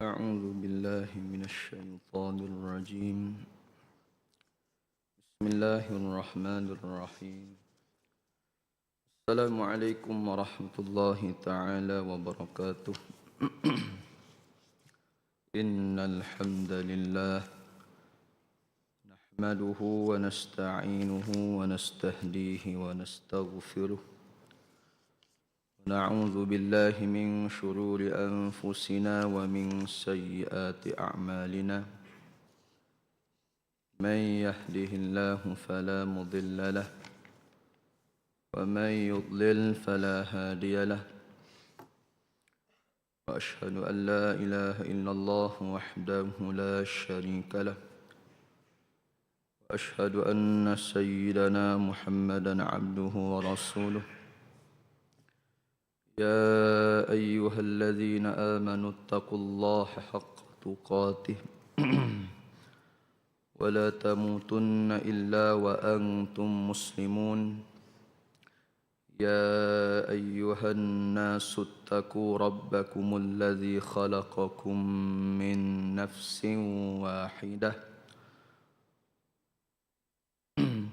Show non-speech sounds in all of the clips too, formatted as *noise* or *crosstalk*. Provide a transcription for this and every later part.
أعوذ بالله من الشيطان الرجيم. بسم الله الرحمن الرحيم. السلام عليكم ورحمة الله تعالى وبركاته. *clears throat* إن الحمد لله نحمده ونستعينه ونستهديه ونستغفره. ونعوذ بالله من شرور أنفسنا ومن سيئات أعمالنا. من يهده الله فلا مضل له ومن يضلل فلا هادي له. وأشهد أن لا إله إلا الله وحده لا شريك له. وأشهد أن سيدنا محمدا عبده ورسوله. يا أيها الذين آمنوا اتقوا الله حق تقاته. *clears throat* ولا تموتن إلا وأنتم مسلمون. يا أيها الناس اتقوا ربكم الذي خلقكم من نفس واحدة.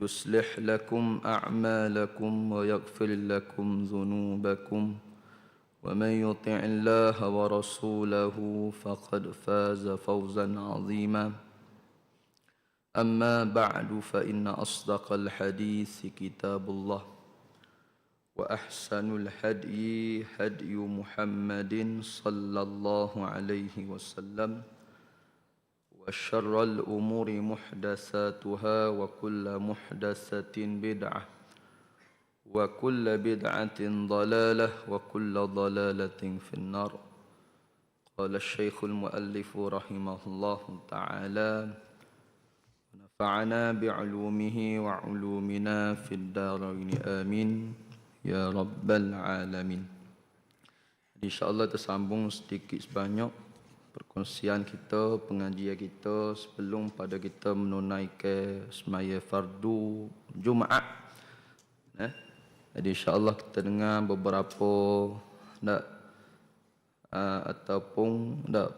يصلح لكم أعمالكم ويغفر لكم ذنوبكم ومن يطع الله ورسوله فقد فاز فوزا عظيما. أما بعد فإن أصدق الحديث كتاب الله وأحسن الهدي هدي محمد صلى الله عليه وسلم. وشر الأمور محدثاتها وكل محدثة بدعة وكل بدعة ضلالة وكل ضلالة في النار. قال الشيخ المؤلف رحمه الله تعالى ونفعنا بعلومه وعلومنا في الدارين. آمين. يا رب العالمين. إن شاء الله tersambung sedikit sebanyak. Perkongsian kita, pengajian kita sebelum pada kita menunaikan semaya fardu Jumaat. Eh? Jadi insya-Allah kita dengar beberapa nak uh, ataupun nak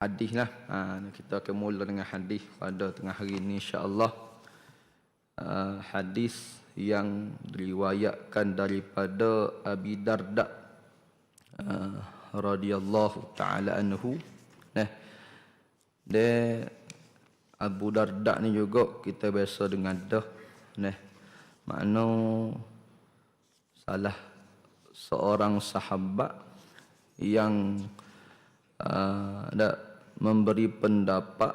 hadis lah. Ha, kita akan mula dengan hadis pada tengah hari ini insya-Allah. Uh, hadis yang diriwayatkan daripada Abi Darda. Uh, radhiyallahu taala anhu. Nah de Abu Darda ni juga kita biasa dengan dah. Nah makna salah seorang sahabat yang uh, memberi pendapat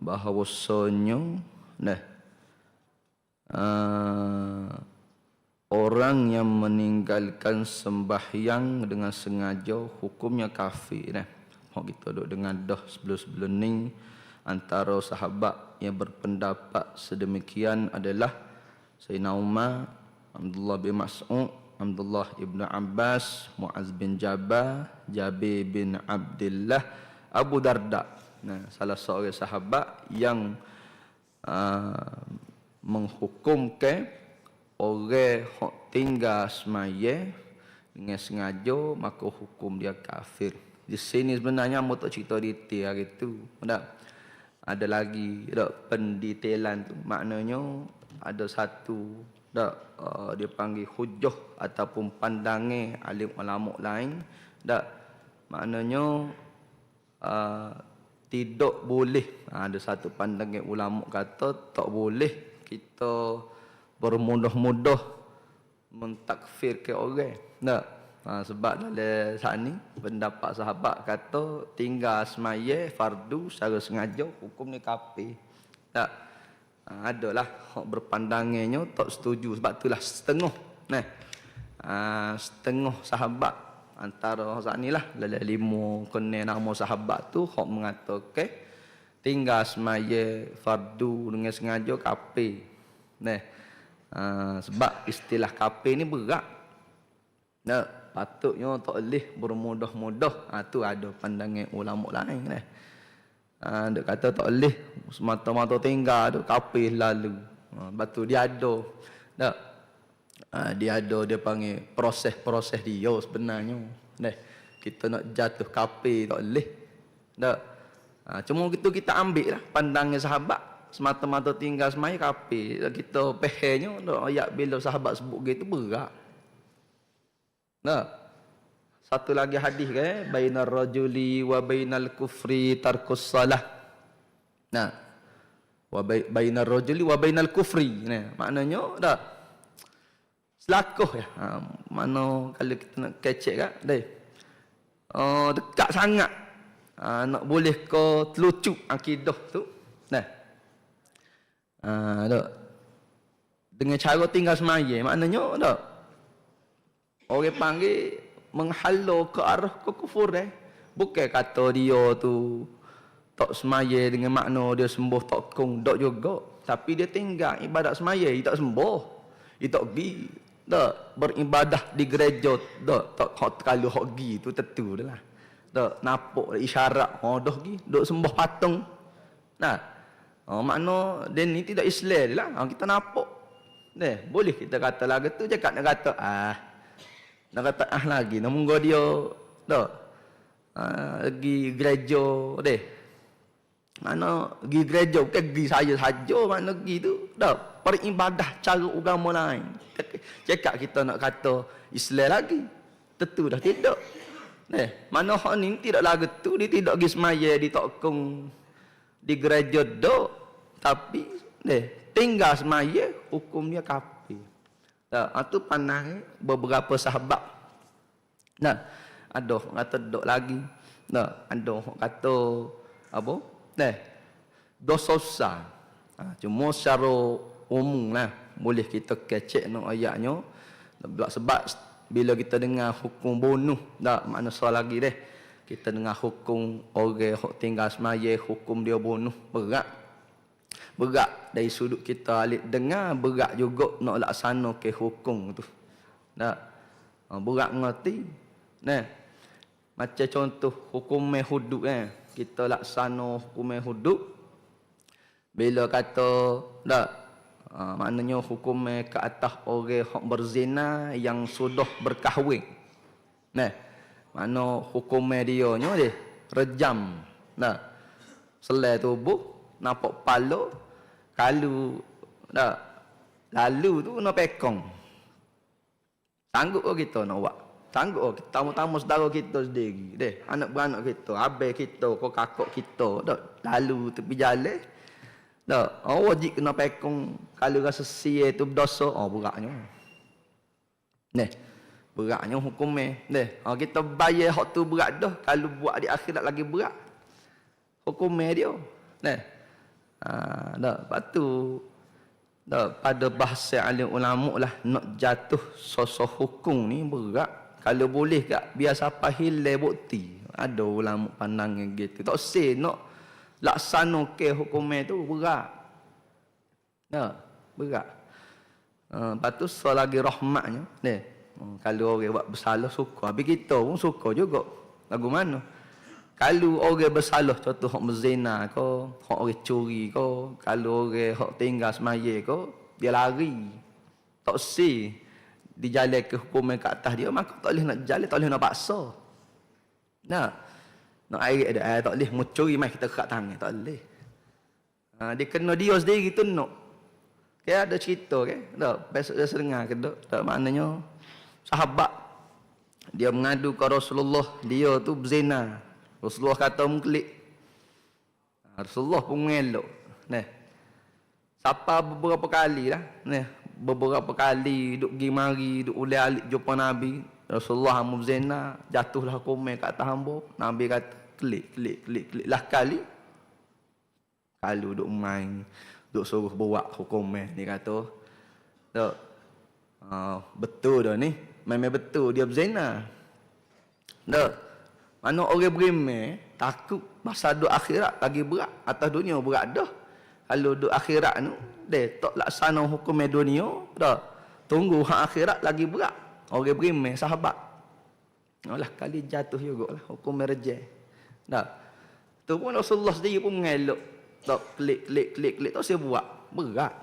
bahawasanya nah uh, orang yang meninggalkan sembahyang dengan sengaja hukumnya kafir nah mau kita duduk dengan dah sebelum-sebelum ni antara sahabat yang berpendapat sedemikian adalah Sayyidina Umar Abdullah bin Mas'ud Abdullah ibn Abbas Muaz bin Jabal Jabir bin Abdullah Abu Darda. Nah salah seorang sahabat yang uh, menghukumkan orang hok tinggal semaya dengan sengaja maka hukum dia kafir. Di sini sebenarnya mau tak cerita detail hari tu. Tak? Ada lagi tak pendetailan tu. Maknanya ada satu tak uh, dia panggil hujah ataupun pandangan alim ulama lain tak maknanya uh, tidak boleh uh, ada satu pandangan ulama kata tak boleh kita bermudah-mudah mentakfir ke orang. Tak. Ha, sebab dalam saat ni pendapat sahabat kata tinggal semaya fardu secara sengaja hukum ni kafir. Tak. Ha, adalah berpandangannya tak setuju sebab itulah setengah. Nah. Ha, setengah sahabat antara saat ni lah dalam lima kena nama sahabat tu hak mengatakan tinggal semaya fardu dengan sengaja kape. Nah, uh, sebab istilah kape ni berat. Nah, patutnya tak boleh bermudah-mudah. Ha, tu ada pandangan ulama lain. Nah. Ha, dia kata tak boleh semata-mata tinggal tu kape lalu. Ha, batu dia ada. Tak? Ha, dia ada dia panggil proses-proses dia sebenarnya. Nah, kita nak jatuh kape tak boleh. Tak? Ha, cuma itu kita ambil lah pandangan sahabat semata-mata tinggal semai kape kita pehernya ayat bila sahabat sebut gitu berat nah. Satu lagi hadis ke eh? bainar rajuli wa bainal kufri tarkus salah. Nah. Wa bainar rajuli wa bainal kufri. Nah maknanya dah. Selakuh ya. Ha, mana kalau kita nak kecek kan deh. Oh, dekat sangat. Ha, nak boleh kau telucuk akidah tu. Nah ha, tak. dengan cara tinggal semaya maknanya tak orang panggil menghalau ke arah ke kufur eh. Bukan kata dia tu tak semaya dengan makna dia sembuh tak kong tak juga. Tapi dia tinggal ibadat semaya dia tak sembuh. Dia tak pergi tak beribadah di gereja tak tak kalau hok pergi tu tentu dah lah. Tak nampak isyarat oh dah gi duk sembah patung. Nah oh makna dia ni tidak Islam lah. Oh, kita nampak. Deh boleh kita kata lagu tu cakap nak kata ah nak kata ah lagi. Nak munggo dia. Dah. Ah, pergi gereja. Deh. Mana pergi gereja bukan pergi saya saja mana pergi tu. Dah. Peribadah cara agama lain. Cakap kita nak kata Islam lagi. Tentu dah tidak. Eh, mana hak ni tidak lagu tu dia tidak pergi semaya di tokong di gereja do tapi eh tinggal semaya hukum dia kafir. Tak, itu ha, pandang beberapa sahabat. Nah, ada kata dok lagi. Nah, ada kata apa? Nah, dosa besar. Ha, cuma secara umum lah boleh kita kecek no ayatnya. Sebab bila kita dengar hukum bunuh tak makna soal lagi deh kita dengar hukum orang yang tinggal semaya hukum dia bunuh berat berat dari sudut kita alik dengar berat juga nak laksana ke hukum tu. Tak? Ha, berat ngerti. Nah macam contoh hukum hudud eh. Kita laksana hukum hudud bila kata tak? Ha, maknanya hukum ke atas orang yang berzina yang sudah berkahwin. Nah, mana hukum dia nya dia rejam. Nah. Selai tubuh nampak palo kalu dah lalu tu kena pekong. Sanggup ke kita nak buat? Sanggup ke tamu-tamu saudara kita sendiri. Deh, anak beranak kita, abai kita, kau kakak kita, dah lalu tepi jalan. Tak, oh, wajib kena pekong kalau rasa sia itu berdosa, oh beratnya. Neh, beratnya hukumnya. Neh, oh, kita bayar hak tu berat dah, kalau buat di akhirat lagi berat. Hukumnya dia. Neh. Ah, dah, lepas tu dah, pada bahasa alim ulama lah nak jatuh sosok hukum ni berat. Kalau boleh kak biar siapa hilang bukti. Ada ulama pandangnya gitu. Tak say nak laksana ke hukum itu berat. Ya, berat. Uh, lepas tu selagi rahmatnya, ni. Uh, kalau orang buat bersalah suka, habis kita pun suka juga. Lagu mana? Kalau orang bersalah contoh hak berzina ke, hak orang curi ke, kalau orang hak tinggal semaya ke, dia lari. Tak si di jalan ke hukum ke atas dia, maka tak boleh nak jalan, tak boleh nak paksa. Nah, nak air ada air tak boleh mencuri mai kita kat tangan tak boleh ha, dia kena dia sendiri tu nak okay, ada cerita ke okay? tak besok dia dengar ke tak tak maknanya sahabat. Dia mengadu ke Rasulullah dia tu berzina. Rasulullah kata mengkelik ha, Rasulullah pun mengelok. Nah Siapa beberapa kali lah. Nah, beberapa kali duk pergi mari duk ulai alik jumpa Nabi. Rasulullah Amu Zena jatuhlah komen kat atas hamba. Nabi kata klik klik klik klik lah kali kalau duk main duk suruh buat hukum meh ni kata tak uh, betul dah ni memang betul dia berzina. Tak mana orang berimeh takut masa duk akhirat lagi berat atas dunia berat dah. Kalau duk akhirat tu dia tak laksana hukum dunia dah. Tunggu hak akhirat lagi berat. Orang berimeh sahabat. Alah kali jatuh juga lah hukum merjah dah. Tu pun Rasulullah sendiri pun mengelak tak klik klik klik klik tak saya buat. Berat.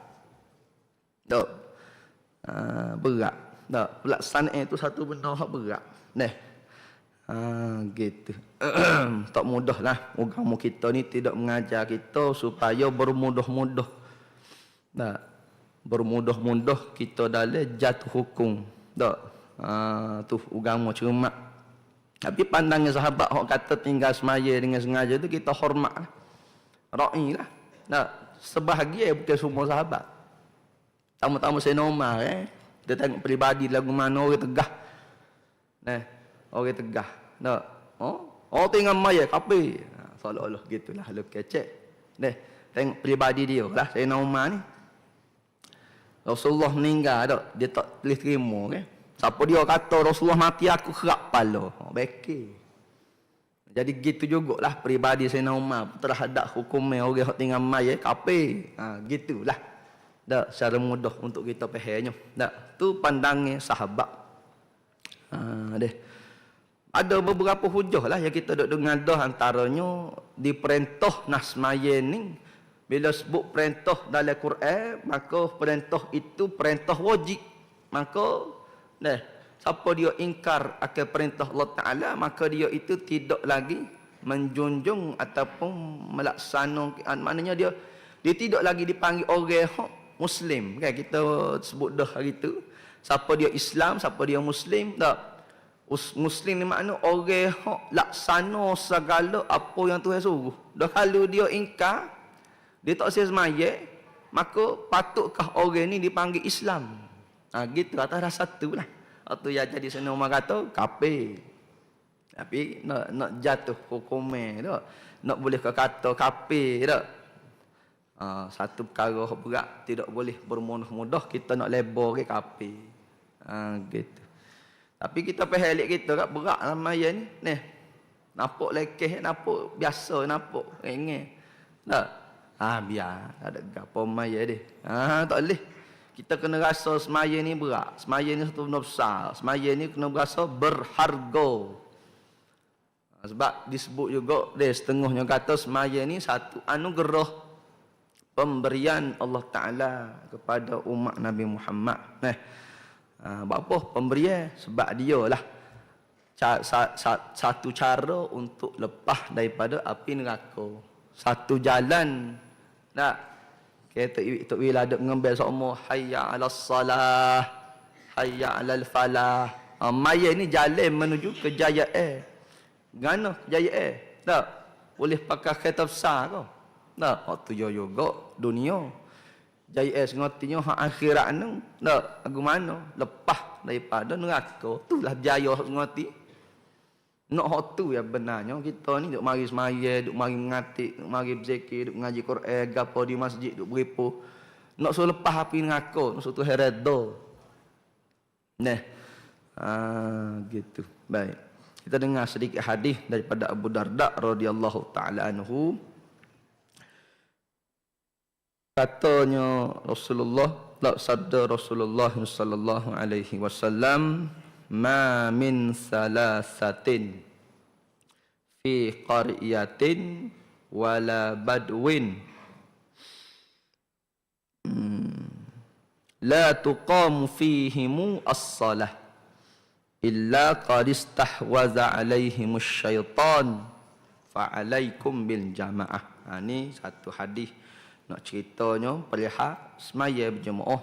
Tak uh, berat tak pelaksanaan itu satu benda yang berat nah Ha, gitu. *clears throat* tak mudah lah agama kita ni tidak mengajar kita supaya bermudah-mudah. Tak. Bermudah-mudah kita dalam jatuh hukum. Tak. Ha, tu agama cermat. Tapi pandangnya sahabat orang kata tinggal semaya dengan sengaja tu kita hormat. Ra'i lah. Tak. Sebahagia bukan semua sahabat. Tamu-tamu saya normal eh. Kita tengok peribadi lagu mana orang tegah. Nah, orang tegah. Tak. Oh, oh tengok maya kape. Ha, seolah-olah gitulah lu kecek. Deh, tengok pribadi dia lah saya Umar ni. Rasulullah meninggal tak, dia tak boleh terima kan. Siapa dia kata Rasulullah mati aku kerap pala. Oh, beki. Jadi gitu jugalah pribadi saya Umar terhadap hukumnya orang yang tinggal maya kape. Ha, gitulah. Tak secara mudah untuk kita fahamnya. Tak, tu pandangnya sahabat. Ha, deh. Ada beberapa hujah lah yang kita dengar dah antaranya di perintah nasmaya ni. Bila sebut perintah dalam Quran, maka perintah itu perintah wajib. Maka, dah, siapa dia ingkar akan perintah Allah Ta'ala, maka dia itu tidak lagi menjunjung ataupun melaksanakan. Maknanya dia dia tidak lagi dipanggil orang Muslim. Kan? Kita sebut dah hari itu. Siapa dia Islam, siapa dia Muslim, tak? Muslim ni makna orang hok laksana segala apa yang Tuhan suruh. Dah kalau dia ingkar, dia tak sia semaya, maka patutkah orang ni dipanggil Islam? Ha, gitu atas rasa tu lah. Atau yang jadi sana orang kata, kape. Tapi nak nak jatuh hukumnya tak? Nak boleh kata kape tak? Ha, satu perkara berat tidak boleh bermudah-mudah kita nak lebor ke kape. Ha, gitu. Tapi kita pergi kita kat berat lah maya ni. Ni. Nampak lekeh, nampak biasa, nampak ringan. Tak? Ha, biar. Tak ada gapo maya dia. Ha, tak boleh. Kita kena rasa semaya ni berat. Semaya ni satu benda besar. Semaya ni kena berasa berharga. Ha, sebab disebut juga dia setengahnya kata semaya ni satu anugerah pemberian Allah Ta'ala kepada umat Nabi Muhammad. Nah, Ha, apa? Pemberian sebab dia lah satu cara untuk lepas daripada api neraka. Satu jalan nak kita itu bila ada ngembel semua hayya 'alas salah hayya 'alal falah. Ha, maya ni jalan menuju kejayaan. Gana kejayaan? Tak. Boleh pakai kereta besar kau. Tak. Waktu yo juga dunia. Jaya es ngotinya hak akhirat nu nak aku mana? Lepas daripada neraka. Itulah jaya ngoti. Nak hak tu ya benarnya kita ni duk mari semaya duk mari mengatik duk mari berzikir duk mengaji Quran gapo di masjid duk beripu nak so lepas api neraka nak so tu heredo nah ah gitu. Baik. Kita dengar sedikit hadis daripada Abu Darda radhiyallahu taala anhu katanya Rasulullah la sabda Rasulullah sallallahu alaihi wasallam ma min salasatin fi qaryatin wala badwin. Hmm. la tuqamu fihim as-salah illa qad istahwaza alaihim asy-syaitan fa alaikum bil jamaah. Ha, ini satu hadis nak ceritanya perlihat semaya berjemaah.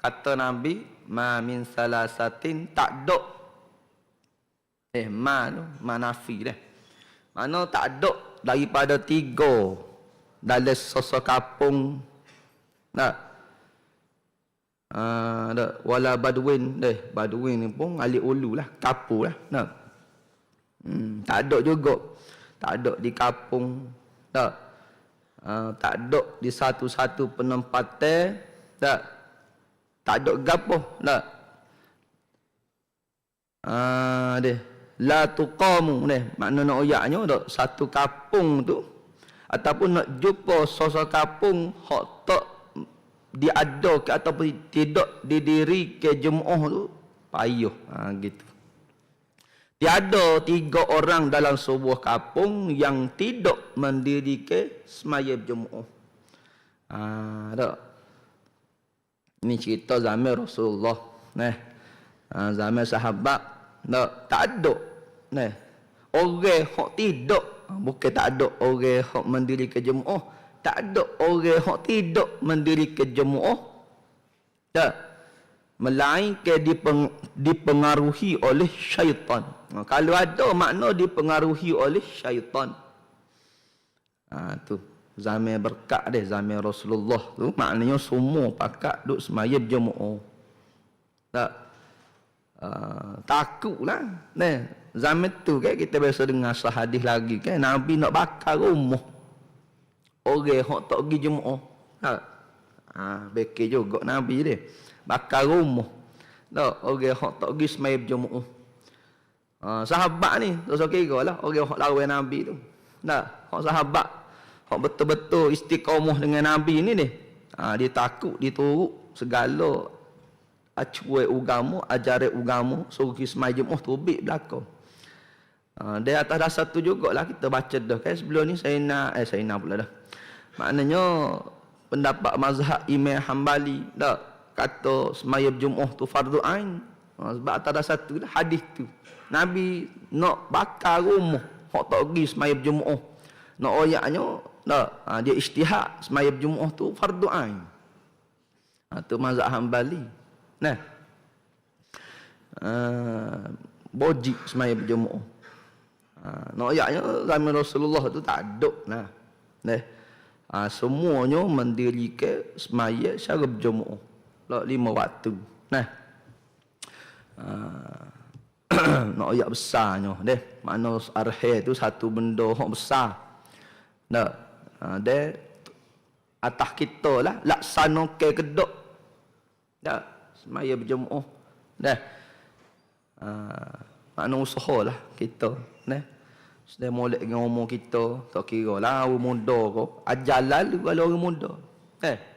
Kata Nabi, ma min salasatin tak dok. Eh, ma tu, ma nafi dah. Mana tak dok daripada tiga dalam sosok kapung. Tak? Ah, uh, wala badwin deh. Badwin ni pun alik ulu lah, kapu lah. Tak? Hmm, tak ada juga. Tak ada di kapung. Tak? Uh, tak ada di satu-satu penempatan tak? Tak ada gapo tak? Ah uh, deh. La tuqamu ni makna nak ayatnya dak satu kampung tu ataupun nak jumpa sosok kampung hak tak diada ke ataupun tidak didiri ke jemaah tu payuh. Ha, gitu tiada tiga orang dalam sebuah kampung yang tidak mendirikan semaya jemaah ha, tak ini cerita zaman Rasulullah nah zaman sahabat tak tak ada Nah, orang hok tidak bukan tak ada orang hok mendiri ke jemaah, tak ada orang hok tidak mendiri ke jemaah. Tak. Melainkan dipeng, dipengaruhi oleh syaitan. Ha, kalau ada makna dipengaruhi oleh syaitan. Ha, tu zaman berkat deh zaman Rasulullah tu maknanya semua pakat duk semaya jemaah. Tak. Uh, takutlah. Nah, zaman tu kan kita biasa dengar sahadis lagi kan Nabi nak bakar rumah orang hok tak pergi jemaah ha ha bekir juga Nabi dia bakar rumah. Tak orang hok tak pergi semai jemaah ha, sahabat ni dosa kira lah orang hok lawan Nabi tu. Tak hok sahabat hok betul-betul istiqamah dengan Nabi ni ni. Ha, dia takut dia turut segala acuai agama ajaran agama suruh kismai jemaah tubik belakang. Ha, dari atas dasar tu jugalah kita baca dah. Kan sebelum ni saya nak eh saya nak pula dah. Maknanya pendapat mazhab Imam Hambali dah kata semaya Jumaah tu fardu ain. Ha, sebab atas dasar tu lah hadis tu. Nabi nak bakar rumah hok tak pergi semaya Jumaah. Nak oyaknya dah ha, dia istihad semaya Jumaah tu fardu ain. Ha, tu mazhab Hambali. Nah. Uh, bojik semaya Jumaah. Ha, nak ayatnya zaman Rasulullah tu tak ada nah. Nah. Ha, semuanya mendirikan semaya secara berjemaah. Lah lima waktu. Nah. Ha, *clears throat* nak ayat besarnya deh. Mana arhe tu satu benda hak besar. Nah. Ha, deh atas kita lah laksana ke kedok. Dah semaya berjemaah. Dah. Makna usaha lah kita Nah. Sedang molek dengan umur kita, tak kira lah orang muda ko. Ajal lalu kalau orang muda. Eh.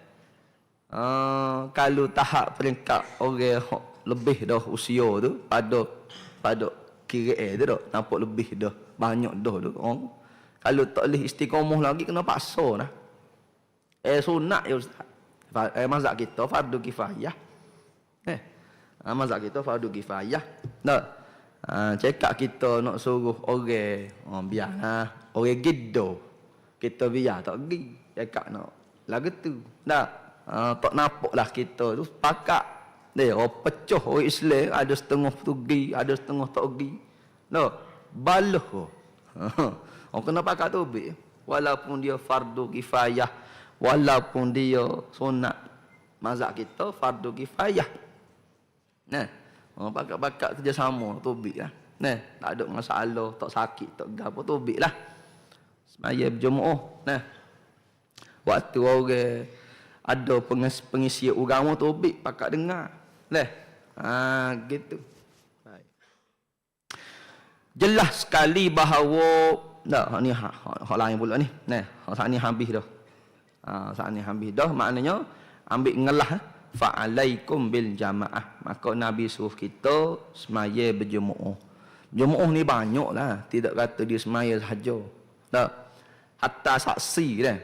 Uh, kalau tahap peringkat orang lebih dah usia tu pada pada kira eh tu dah nampak lebih dah banyak dah tu orang kalau tak boleh istiqamah lagi kena paksa lah eh sunat ya ustaz eh mazhab kita fardu kifayah eh ah, mazhab kita fardu kifayah tak Ha, cakap kita nak suruh orang, oh, biarlah. Orang gido. Kita biar tak pergi. Cakap nak. Lagu tu. Tak. Ha, tak nampak lah kita tu. Pakat. Dia, oh, pecah orang Islam. Ada setengah pergi. Ada setengah tak pergi. No. Baluh. *laughs* Orang kena pakat tu. Walaupun dia fardu kifayah. Walaupun dia sunat. Mazak kita fardu kifayah. Nah. Oh, bakat-bakat kerjasama tobik lah. Nah, tak ada masalah, tak sakit, tak gapo tobik lah. Semaya berjemaah. Nah. Waktu orang ada pengisi, pengisi agama tobik pakat dengar. Leh. Ha, gitu. Baik. Jelas sekali bahawa dah ni ha, ha, lain pula ni. Nah, ha ni habis dah. Ha, saat ni habis dah maknanya ambil ngelah eh fa'alaikum bil jamaah maka nabi suruh kita semaya berjemaah jemaah ni banyaklah tidak kata dia semaya sahaja tak hatta saksi dah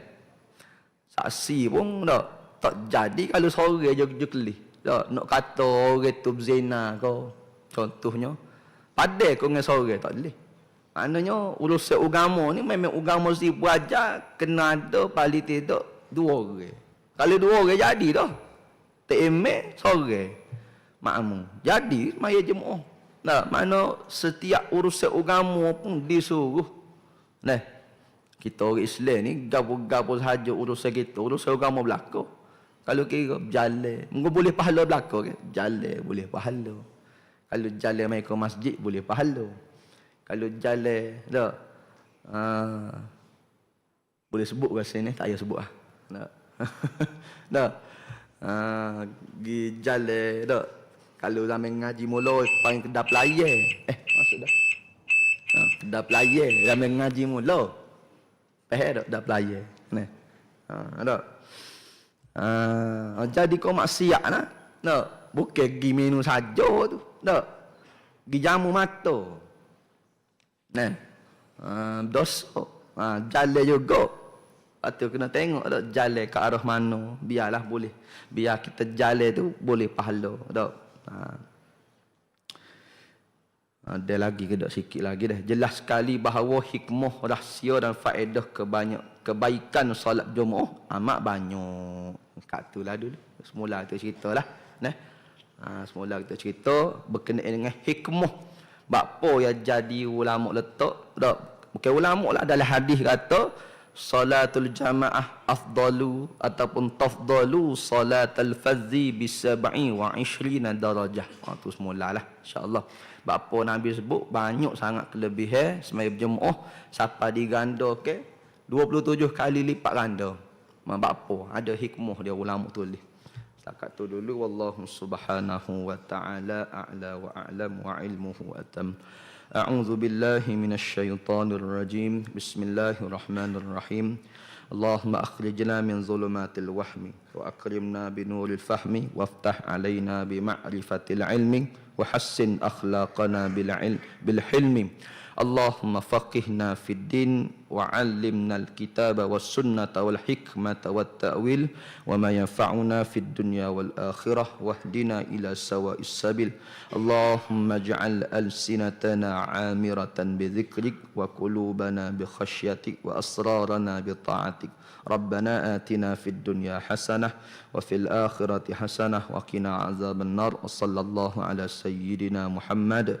saksi pun tak tak jadi kalau sore je je kelih. Tak nak kata orang tu zina kau contohnya pada kau dengan sore tak boleh. Maknanya urusan agama ni memang agama si aja kena ada paling tidak dua orang. Kalau dua orang jadi dah temek sore. Makmu jadi maya jemaah. Nah mana setiap urusan agama pun disuruh. Nah kita orang Islam ni gapo-gapo saja urusan kita urusan agama belaka kalau kira jalan mungkin boleh pahala belaka ke jalan boleh pahala kalau jalan mai ke masjid boleh pahala kalau jalan dak uh, boleh sebut ke sini tak payah sebut *laughs* ah dak dak Ha, gi jale dak. Kalau zaman ngaji mula paling kedap layar. Eh, masuk dah. dah pelayan dalam ngaji mula. Faham tak dah pelayan. Nah. Ha, ada. Ha, jadi kau maksiat nah. Tak. Bukan pergi minum saja tu. Tak. Pergi jamu mata. Nah. Ha, dosa. Ha, jalan juga. Tu kena tengok tak jalan ke arah mana. Biarlah boleh. Biar kita jalan tu boleh pahala. Tak. Ha. Ada lagi ke tak sikit lagi dah. Jelas sekali bahawa hikmah, rahsia dan faedah kebanyak kebaikan solat Jumaat amat banyak. Kat tu lah dulu. Semula kita cerita lah. Nah. Ha, semula kita cerita berkenaan dengan hikmah. Bapa yang jadi ulama letak. Tak. Bukan ulama lah. Dalam hadis kata. Salatul jamaah afdalu ataupun tafdalu salatul fadzi bisab'i wa ishrina darajah. Ha, tu semula lah. InsyaAllah. Bapa Nabi sebut banyak sangat kelebihan semayang berjemaah sampai diganda ke 27 kali lipat ganda. Mak bapa ada hikmah dia ulama tulis. Setakat tu dulu wallahu subhanahu wa ta'ala a'la wa a'lam wa ilmuhu atam. A'udzu billahi minasy syaithanir rajim. Bismillahirrahmanirrahim. اللهم أخرجنا من ظلمات الوهم وأكرمنا بنور الفهم وافتح علينا بمعرفة العلم وحسن أخلاقنا بالعلم بالحلم اللهم فقهنا في الدين وعلمنا الكتاب والسنة والحكمة والتأويل وما ينفعنا في الدنيا والآخرة واهدنا إلى سواء السبيل. اللهم اجعل ألسنتنا عامرة بذكرك وقلوبنا بخشيتك وأسرارنا بطاعتك. ربنا آتنا في الدنيا حسنة وفي الآخرة حسنة وقنا عذاب النار. وصلى الله على سيدنا محمد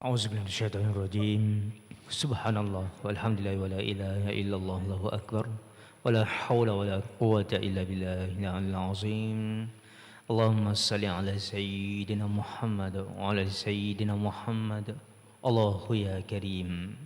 أعوذ بالله من الشيطان الرجيم. سبحان الله والحمد لله ولا إله إلا الله الله أكبر. ولا حول ولا قوة إلا بالله العلي العظيم. اللهم صل على سيدنا محمد وعلى سيدنا محمد. الله يا كريم.